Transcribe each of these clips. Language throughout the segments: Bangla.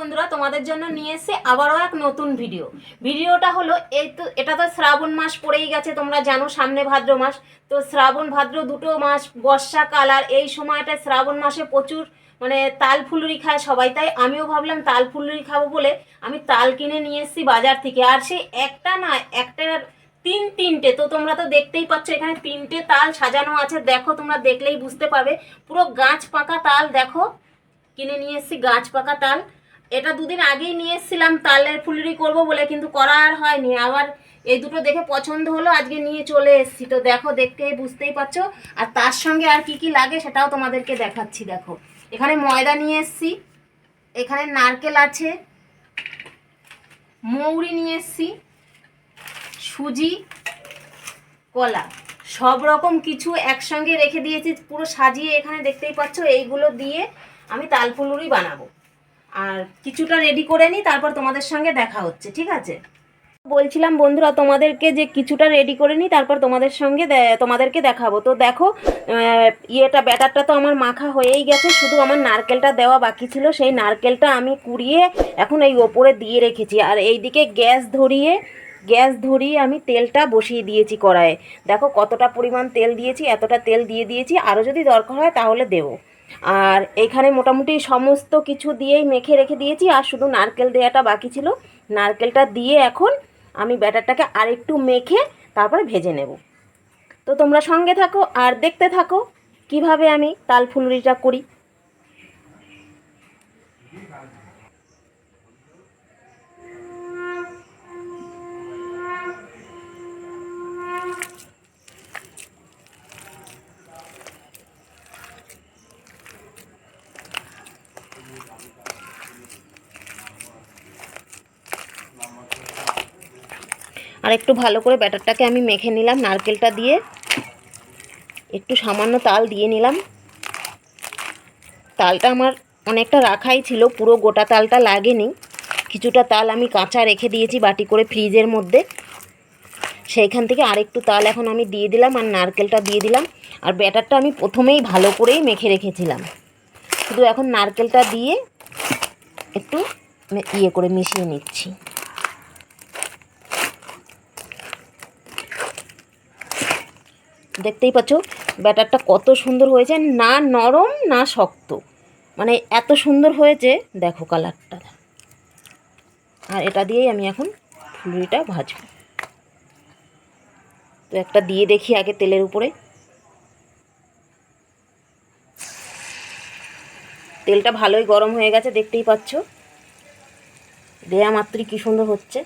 বন্ধুরা, তোমাদের জন্য নিয়ে এসে আবারও এক নতুন ভিডিও। ভিডিওটা হলো, এই তো, এটা তো শ্রাবণ মাস পড়েই গেছে, তোমরা জানো সামনে ভাদ্র মাস। তো শ্রাবণ ভাদ্র দুটো মাস বর্ষাকাল আর এই সময়টা শ্রাবণ মাসে প্রচুর মানে তাল ফুলুরি খায় সবাই। তাই আমিও ভাবলাম তাল ফুলুরি খাব বলে আমি তাল কিনে নিয়ে এসেছি বাজার থেকে। আর সে একটা না, একটা তিন তিনটে, তো তোমরা তো দেখতেই পাচ্ছ, এখানে তিনটে তাল সাজানো আছে। দেখো, তোমরা দেখলেই বুঝতে পারবে। পুরো গাছ পাকা তাল, দেখো। কিনে নিয়ে এসেছি গাছ পাকা তাল। এটা দুদিন আগেই নিয়ে এসেছিলাম তালের ফুলুরি করব বলে কিন্তু করা আর হয়নি। আবার এই দুটো দেখে পছন্দ হলো, আজকে নিয়ে চলে এসেছি। তো দেখো, দেখতে বুঝতেই পারছ। আর তার সঙ্গে আর কি কি লাগে সেটাও তোমাদেরকে দেখাচ্ছি, দেখো। এখানে ময়দা নিয়ে এসেছি, এখানে নারকেল আছে, মৌরি নিয়ে এসেছি, সুজি, কলা। সব রকম কিছু একসঙ্গে রেখে দিয়েছি, পুরো সাজিয়ে এখানে দেখতেই পাচ্ছ, এইগুলো দিয়ে আমি তালফুলুরি বানাবো। আর কিছুটা রেডি করে নিই, তারপর তোমাদের সঙ্গে দেখা হচ্ছে, ঠিক আছে? বলছিলাম বন্ধুরা, তোমাদেরকে যে কিছুটা রেডি করে নিই, তারপর তোমাদের সঙ্গে তোমাদেরকে দেখাবো। তো দেখো ইয়েটা, ব্যাটারটা তো আমার মাখা হয়েই গেছে, শুধু আমার নারকেলটা দেওয়া বাকি ছিল, সেই নারকেলটা আমি কুড়িয়ে এখন এই ওপরে দিয়ে রেখেছি। আর এইদিকে গ্যাস ধরিয়ে গ্যাস ধরিয়ে আমি তেলটা বসিয়ে দিয়েছি কড়াইয়ে। দেখো কতটা পরিমাণ তেল দিয়েছি, এতটা তেল দিয়ে দিয়েছি আরও যদি দরকার হয় তাহলে দেবো। আর এখানে মোটামুটি সমস্ত কিছু দিয়েই মেখে রেখে দিয়েছি, আর শুধু নারকেল দেওয়াটা বাকি ছিল। নারকেলটা দিয়ে এখন আমি ব্যাটারটাকে আরেকটু মেখে তারপরে ভেজে নেব। তো তোমরা সঙ্গে থাকো আর দেখতে থাকো কীভাবে আমি তাল ফুলুরিটা করি। আর একটু ভালো করে ব্যাটারটাকে আমি মেখে নিলাম, নারকেলটা দিয়ে। একটু সামান্য তাল দিয়ে নিলাম। তালটা আমার অনেকটা রাখাই ছিল, পুরো গোটা তালটা লাগেনি। কিছুটা তাল আমি কাঁচা রেখে দিয়েছি বাটি করে ফ্রিজের মধ্যে। সেইখান থেকে আরেকটু তাল এখন আমি দিয়ে দিলাম আর নারকেলটা দিয়ে দিলাম। আর ব্যাটারটা আমি প্রথমেই ভালো করেই মেখে রেখেছিলাম। শুধু এখন নারকেলটা দিয়ে একটু ইয়ে করে মিশিয়ে নিচ্ছি। দেখতেই পাচ্ছ, ব্যাটারটা কত সুন্দর হয়েছে, না নরম, না শক্ত। মানে এত সুন্দর হয়েছে, দেখো কালারটা। আর এটা দিয়েই আমি এখন ফুলুরিটা ভাজবো। তো একটা দিয়ে দেখি আগে তেলের উপরে। তেলটা ভালোই গরম হয়ে গেছে দেখতেই পাচ্ছ। দেয়া মাত্রই কী সুন্দর হচ্ছে।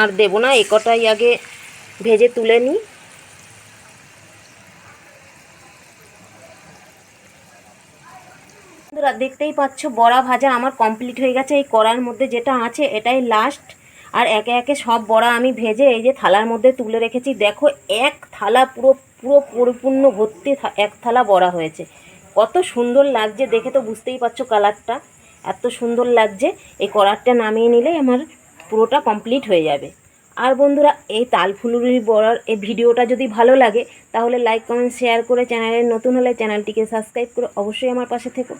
আর দেবো না, এ কটাই আগে ভেজে তুলে নিই বন্ধুরা, দেখতেই পাচ্ছ, বড়া ভাজা আমার কমপ্লিট হয়ে গেছে। এই কড়ার মধ্যে যেটা আছে, এটাই লাস্ট আর একে একে সব বড়া আমি ভেজে এই যে থালার মধ্যে তুলে রেখেছি। দেখো, এক থালা পুরো পুরো পরিপূর্ণ ভর্তি এক থালা বড়া হয়েছে। কত সুন্দর লাগছে, দেখে তো বুঝতেই পারছ কালারটা। এত সুন্দর লাগছে। এই কড়ারটা নামিয়ে নিলে আমার পুরোটা কমপ্লিট হয়ে যাবে। আর বন্ধুরা, এই তালফুলুরি বড়ার এই ভিডিওটা যদি ভালো লাগে, তাহলে লাইক কমেন্ট শেয়ার করে চ্যানেলে নতুন হলে চ্যানেলটিকে সাবস্ক্রাইব করে অবশ্যই আমার পাশে থেকো।